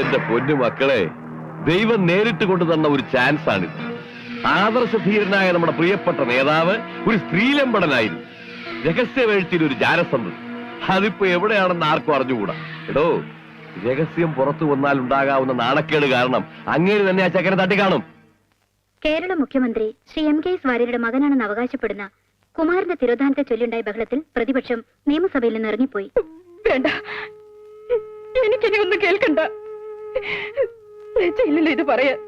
എന്റെ പൊന്നു മക്കളെ ദൈവം നേരിട്ട് കൊണ്ടു തന്ന ഒരു ചാൻസ് ആണിത് ആദർശധീരനായ നമ്മുടെ പ്രിയപ്പെട്ട നേതാവ് ഒരു സ്ത്രീലമ്പടനായിരുന്നു. രഹസ്യവേഴ്ത്തിയിൽ ഒരു ജാരസന്ധ അതിപ്പോ എവിടെയാണെന്ന് ആർക്കും അറിഞ്ഞുകൂടാ. എടോ രഹസ്യം പുറത്തു വന്നാൽ ഉണ്ടാകാവുന്ന നാണക്കേട് കാരണം അങ്ങേര് തന്നെ ആ ചക്കനെ തട്ടിക്കാണും. കേരള മുഖ്യമന്ത്രി ശ്രീ എം കെ എസ് വാര്യരുടെ മകനാണെന്ന് അവകാശപ്പെടുന്ന കുമാരന്റെ തിരോധാനത്തെ ചൊല്ലിയുണ്ടായ ബഹളത്തിൽ പ്രതിപക്ഷം നിയമസഭയിൽ നിന്ന് ഇറങ്ങിപ്പോയി. വേണ്ട. എനിക്കിനി ഒന്നും കേൾക്കണ്ട. ലജ്ജയില്ലല്ലോ ഇത് പറയാൻ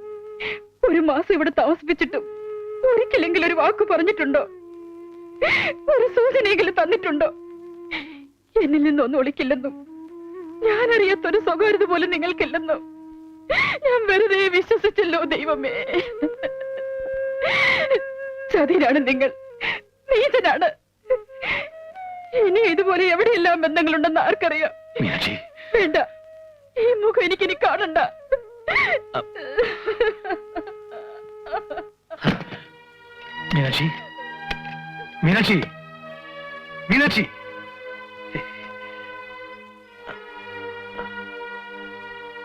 ഒരു മാസം ഇവിടെ താമസിപ്പിച്ചിട്ടും ഒരിക്കലെങ്കിലും ഒരു വാക്ക് പറഞ്ഞിട്ടുണ്ടോ? ഒരു സൂചനയെങ്കിലും തന്നിട്ടുണ്ടോ? എന്നിൽ നിന്നൊന്നും ഒളിക്കില്ലെന്നും ഞാൻ അറിയാത്തൊരു സ്വകാര്യത പോലും നിങ്ങൾക്കില്ലെന്നും ഞാൻ വെറുതെ വിശ്വസിച്ചല്ലോ ദൈവമേ. ചതിരാണ് നിങ്ങൾ. നീചനാണ്. ഇനി ഇതുപോലെ എവിടെയെല്ലാം ബന്ധങ്ങളുണ്ടെന്ന് ആർക്കറിയാം? വേണ്ട. മുഖം എനിക്കിനി കാണണ്ട. മീനാക്ഷി. മീനാക്ഷി. മീനാക്ഷി.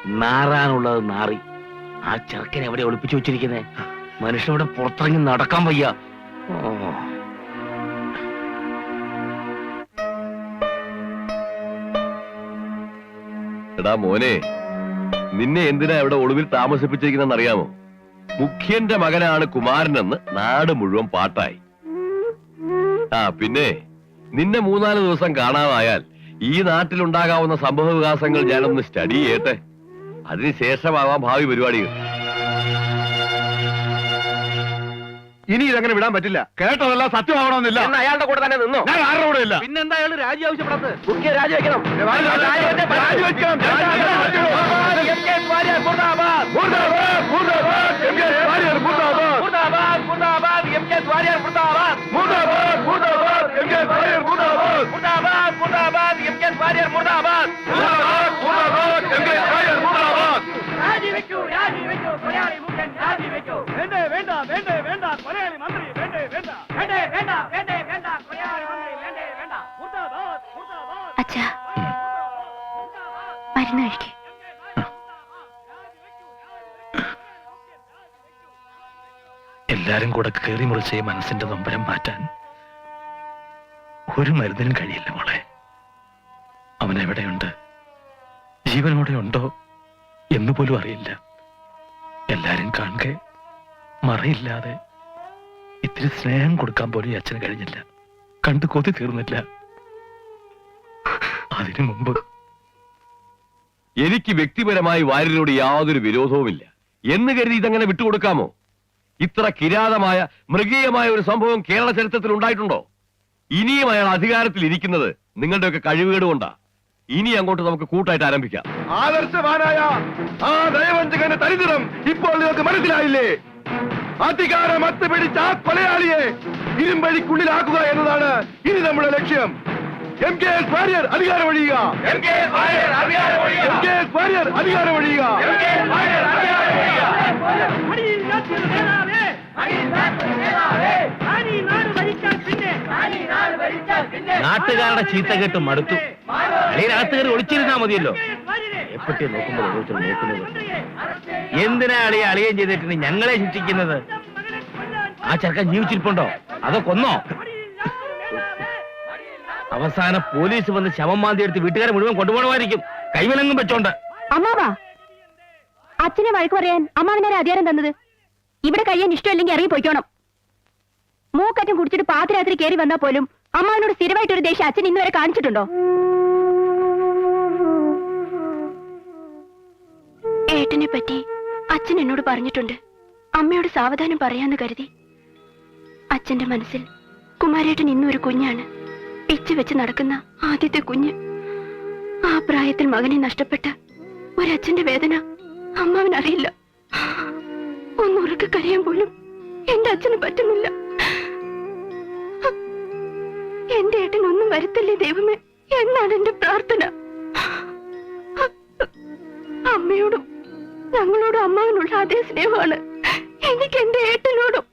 നാറാനുള്ളത് നാറി. ആ ചെറുക്കനെ എവിടെ ഒളിപ്പിച്ചു വെച്ചിരിക്കുന്നേ? മനുഷ്യനോട് പുറത്തിറങ്ങി നടക്കാൻ വയ്യ. എടാ മോനെ നിന്നെ എന്തിനാ ഇവിടെ ഒളിവിൽ താമസിപ്പിച്ചിരിക്കുന്നെന്ന് അറിയാമോ മുഖ്യന്റെ മകനാണ് കുമാരനെന്ന് നാട് മുഴുവൻ പാട്ടായി. ആ പിന്നെ നിന്നെ മൂന്നാൽ ദിവസം കാണാതായാൽ ഈ നാട്ടിലുണ്ടാകാവുന്ന സംഭവ വികാസങ്ങൾ ഞാനൊന്ന് സ്റ്റഡി ചെയ്യട്ടെ. അതിനുശേഷമാവാം ഭാവി പരിപാടികൾ. ഇനി ഇതങ്ങനെ വിടാൻ പറ്റില്ല. കേട്ടതെല്ലാം സത്യമാവണമെന്നില്ല അയാളുടെ കൂടെ തന്നെ നിന്നോ? ഞാൻ ആരുടെ കൂടെ ഇല്ല. പിന്നെന്താ അയാൾ രാജി ആവശ്യപ്പെടുന്നത് മുഖ്യ രാജിവെക്കണം രാജിവെക്കണം. എം കെ വാര്യർ മുർദാബാദ്. മുർദാബാദ്, മുർദാബാദ്, എം കെ വാര്യർ എല്ലാരും കൂടെ കയറി മുറിച്ച മനസ്സിന്റെ നൊമ്പരം മാറ്റാൻ ഒരു മരുന്നിനും കഴിയില്ല മോളെ. അവൻ എവിടെയുണ്ട്? ജീവനോടെ ഉണ്ടോ എന്ന് പോലും അറിയില്ല. എല്ലാരും കാണുക മറയില്ലാതെ ഇത്തിരി സ്നേഹം കൊടുക്കാൻ പോലും ഈ അച്ഛന് കഴിഞ്ഞില്ല. കണ്ടു കൊതി തീർന്നില്ല. അതിനു മുമ്പ് എനിക്ക് വ്യക്തിപരമായി വാര്യനോട് യാതൊരു വിരോധവുമില്ല. എന്ന് കരുതി ഇതങ്ങനെ വിട്ടുകൊടുക്കാമോ? ഇത്ര കിരാതമായ മൃഗീയമായ ഒരു സംഭവം കേരള ചരിത്രത്തിൽ ഉണ്ടായിട്ടുണ്ടോ? ഇനിയും അയാൾ അധികാരത്തിൽ ഇരിക്കുന്നത് നിങ്ങളുടെയൊക്കെ കഴിവുകേട് കൊണ്ടാ. ഇനി അങ്ങോട്ട് നമുക്ക് കൂട്ടായിട്ട് ആരംഭിക്കാം. ആദർശവാനായ ആ ദയവഞ്ചകന്റെ തരിതരം ഇപ്പോൾ നിങ്ങൾക്ക് മനസ്സിലായില്ലേ? അധികാരം അത്തുപിടിച്ച ആ കൊലയാളിയെ ഇരുമ്പഴിക്കുള്ളിലാക്കുക എന്നതാണ് ഇനി നമ്മുടെ ലക്ഷ്യം. എം കെ എസ് വാര്യർ അധികാരം ഒഴിയുക. എം കെ എസ് വാര്യർ അധികാരം ഒഴിയുക. നാട്ടുകാരുടെ ചീത്ത കേട്ട് മടുത്തു. കയറി ഒളിച്ചിരുന്നാ മതിയല്ലോ. എപ്പറ്റി നോക്കുമ്പോൾ ഓരോരുത്തർ നോക്കുന്നത് എന്തിനാ അളിയെ അളിയം ചെയ്തിട്ടുണ്ട് ഞങ്ങളെ ശിക്ഷിക്കുന്നത്? ആ ചെറുക്കൻ ജീവിച്ചിരിപ്പുണ്ടോ? അതോ കൊന്നോ? അവസാനം പോലീസ് വന്ന് ശവം മാന്തി എടുത്ത് വീട്ടുകാരെ മുഴുവൻ കൊണ്ടുപോകണമായിരിക്കും. കൈവിലങ്ങും വെച്ചോണ്ട്. അമ്മാവാ അച്ഛനെ വഴക്ക് പറയാൻ അമ്മാവിനാരെ അധികാരം തന്നത്? ഇവിടെ കഴിയാൻ ഇഷ്ടമില്ലെങ്കിൽ ഇറങ്ങി പോയിക്കോണം. മൂക്കറ്റം കുടിച്ചിട്ട് പാതിരാത്രി കയറി വന്നാൽ പോലും അമ്മാവിനോട് സ്ഥിരമായിട്ട് ഒരു ദേഷ്യം അച്ഛൻ ഇന്ന് വരെ കാണിച്ചിട്ടുണ്ടോ? ഏട്ടനെ പറ്റി അച്ഛൻ എന്നോട് പറഞ്ഞിട്ടുണ്ട്. അമ്മയോട് സാവധാനം പറയാന്ന് കരുതി. അച്ഛന്റെ മനസ്സിൽ കുമാരേട്ടൻ ഇന്നും ഒരു കുഞ്ഞാണ്. പിച്ച് വെച്ച് നടക്കുന്ന ആദ്യത്തെ കുഞ്ഞ്. ആ പ്രായത്തിൽ മകനെ നഷ്ടപ്പെട്ട ഒരച്ഛന്റെ വേദന അമ്മാവനറിയില്ല. ഒന്നുറക്കെ കരയാൻ പോലും എന്റെ അച്ഛന് പറ്റുന്നില്ല. എന്റെ ഏട്ടൻ ഒന്നും വരുത്തല്ലേ ദൈവമേ? എന്നാണ് എന്റെ പ്രാർത്ഥന. അമ്മയോടും ഞങ്ങളോടും അമ്മാവനുള്ള അതേ സ്നേഹമാണ്. എനിക്ക് എന്റെ ഏട്ടനോടും.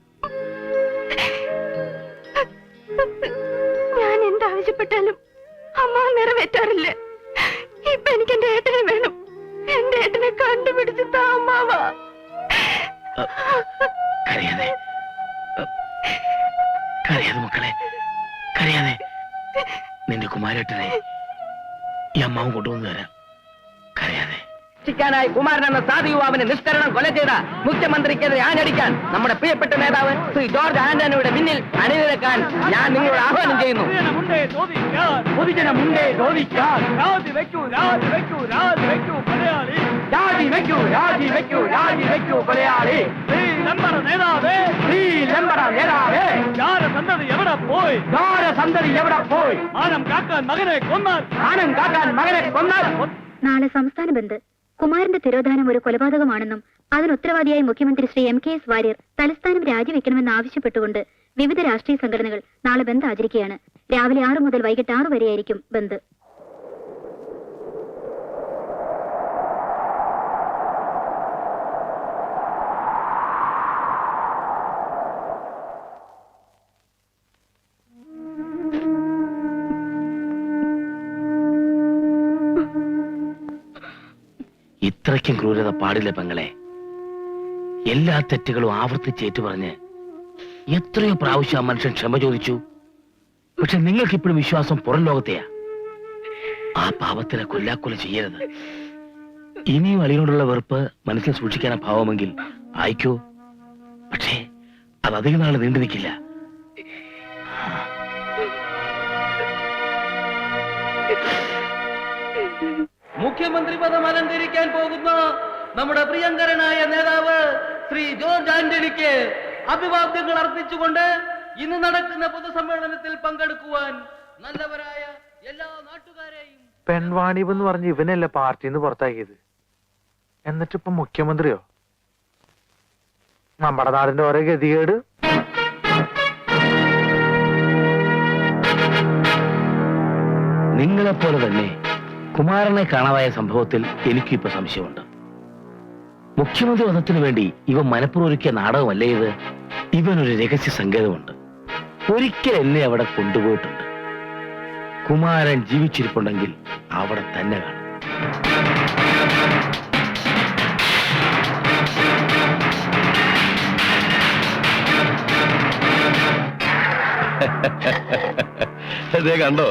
ഞാൻ എന്താവശ്യപ്പെട്ടാലും അമ്മ നിറവേറ്റാറില്ല. ഇപ്പൊ എനിക്ക് എന്റെ ഏട്ടനെ വേണം. എന്റെ ഏട്ടനെ കണ്ടുപിടിച്ച് താ അമ്മാവ. കരയാതെ. കരയാതെ മക്കളെ. കരയാതെ. നിന്റെ കുമാരേട്ടനെ ഈ അമ്മാവും കൊണ്ടുവന്നു തരാം. രക്ഷിക്കാനായി കുമാരൻ എന്ന സാധു യുവാവിനെ നിഷ്കരണം കൊല ചെയ്ത മുഖ്യമന്ത്രിക്കെതിരെ ആഞ്ഞടിക്കാൻ നമ്മുടെ പ്രിയപ്പെട്ട നേതാവ് ശ്രീ ജോർജ് ആന്റണിയുടെ പിന്നിൽ അണിനിരക്കാൻ ഞാൻ നിങ്ങളോട് ആഹ്വാനം ചെയ്യുന്നു. നാളെ സംസ്ഥാന ബന്ദ് കുമാരന്റെ തിരോധാനം ഒരു കൊലപാതകമാണെന്നും അതിന് ഉത്തരവാദിയായി മുഖ്യമന്ത്രി Shri M K S Warrier തലസ്ഥാനം രാജിവെക്കണമെന്ന് ആവശ്യപ്പെട്ടുകൊണ്ട് വിവിധ രാഷ്ട്രീയ സംഘടനകൾ നാളെ ബന്ദ് ആചരിക്കുകയാണ്. രാവിലെ ആറു മുതൽ വൈകിട്ട് ആറു വരെയായിരിക്കും ബന്ദ്. ഇത്രയ്ക്കും ക്രൂരത പാടില്ല പെങ്ങളെ. എല്ലാ തെറ്റുകളും ആവർത്തിച്ചേറ്റു പറഞ്ഞ് എത്രയോ പ്രാവശ്യം ആ മനുഷ്യൻ ക്ഷമ ചോദിച്ചു. പക്ഷെ നിങ്ങൾക്ക് ഇപ്പോഴും വിശ്വാസം പുറം ലോകത്തെയാ. ആ പാപത്തിനെ കൊല്ലാക്കൊല ചെയ്യരുത്. ഇനിയും അളിയോടുള്ള വെറുപ്പ് മനസ്സിൽ സൂക്ഷിക്കാൻ ഭാവമെങ്കിൽ ആയിക്കോ പക്ഷേ അത് അധികം നാൾ നീണ്ടു നിൽക്കില്ല. മുഖ്യമന്ത്രി പദം അലങ്കരിക്കാൻ പോകുന്ന നമ്മുടെ പ്രിയങ്കരനായ നേതാവ് ശ്രീ ജോർജ് ആന്റണിക്ക് അഭിവാദ്യങ്ങൾ അർപ്പിച്ചുകൊണ്ട് ഇന്ന് നടക്കുന്ന പൊതുസമ്മേളനത്തിൽ പങ്കെടുക്കുവാൻ നല്ലവരായ എല്ലാ നാട്ടുകാരെയും പെൺവാണിബ് എന്ന് പറഞ്ഞ് ഇവനല്ലേ പാർട്ടിന്ന് പുറത്താക്കിയത്? എന്നിട്ടിപ്പൊ മുഖ്യമന്ത്രിയോ? നമ്മുടെ നാടിന്റെ ഓരോ ഗതികേട്. നിങ്ങളെപ്പോലെ തന്നെ കുമാരനെ കാണാതായ സംഭവത്തിൽ എനിക്കും ഇപ്പൊ സംശയമുണ്ട്. മുഖ്യമന്ത്രി വധത്തിനു വേണ്ടി ഇവ മനപ്പുറം ഒരുക്കിയ നാടകമല്ലേ ഇത്? ഇവനൊരു രഹസ്യ സങ്കേതമുണ്ട്. ഒരിക്കൽ എന്നെ അവിടെ കൊണ്ടുപോയിട്ടുണ്ട്. കുമാരൻ ജീവിച്ചിരിപ്പുണ്ടെങ്കിൽ അവിടെ തന്നെ കാണും. അതേ കണ്ടോ?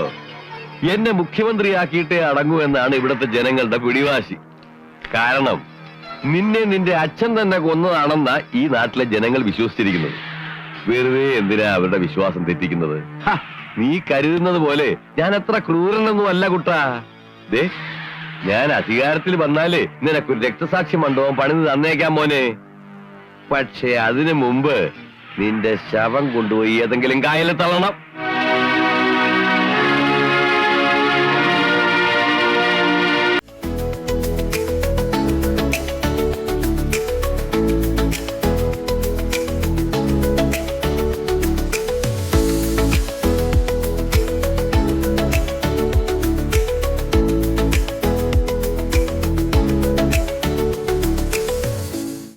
എന്നെ മുഖ്യമന്ത്രിയാക്കിയിട്ടേ അടങ്ങൂ എന്നാണ് ഇവിടുത്തെ ജനങ്ങളുടെ പിടിവാശി. കാരണം നിന്നെ നിന്റെ അച്ഛൻ തന്നെ കൊന്നതാണെന്നാ ഈ നാട്ടിലെ ജനങ്ങൾ വിശ്വസിച്ചിരിക്കുന്നത്. വെറുതെ എന്തിനാ അവരുടെ വിശ്വാസം തെറ്റിക്കുന്നത്? നീ കരുതുന്നത് പോലെ ഞാൻ എത്ര ക്രൂരനൊന്നും അല്ല കുട്ടാ. ദേ ഞാൻ അധികാരത്തിൽ വന്നാലേ നിനക്കൊരു രക്തസാക്ഷി മണ്ഡപം പണിത് തന്നേക്കാം മോനെ. പക്ഷേ അതിനു മുമ്പ് നിന്റെ ശവം കൊണ്ടുപോയി ഏതെങ്കിലും കായലിൽ തള്ളണം.